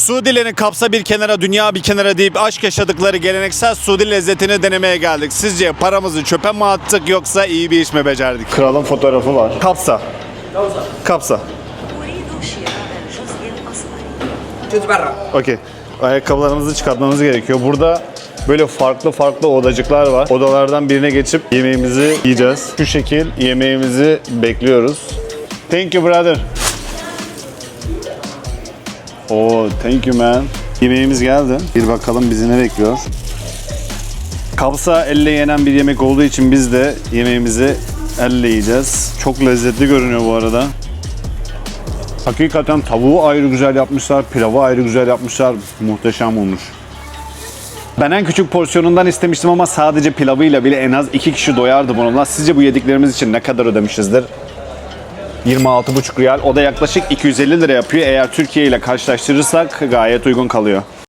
Suudilerin kapsa bir kenara dünya bir kenara deyip aşk yaşadıkları geleneksel Suudi lezzetini denemeye geldik. Sizce paramızı çöpe mi attık yoksa iyi bir iş mi becerdik? Kralın fotoğrafı var. Kapsa. Kapsa. Okey. Ayakkabılarımızı çıkartmamız gerekiyor. Burada böyle farklı farklı odacıklar var. Odalardan birine geçip yemeğimizi yiyeceğiz. Şu şekil yemeğimizi bekliyoruz. Thank you brother. Oo, thank you man. Yemeğimiz geldi. Bir bakalım bizi ne bekliyor. Kapsa elle yenen bir yemek olduğu için biz de yemeğimizi elle yiyeceğiz. Çok lezzetli görünüyor bu arada. Hakikaten tavuğu ayrı güzel yapmışlar, pilavı ayrı güzel yapmışlar. Muhteşem olmuş. Ben en küçük porsiyonundan istemiştim ama sadece pilavıyla bile en az iki kişi doyardı bununla. Sizce bu yediklerimiz için ne kadar ödemişizdir? 26,5 riyal. O da yaklaşık 250 lira yapıyor. Eğer Türkiye ile karşılaştırırsak gayet uygun kalıyor.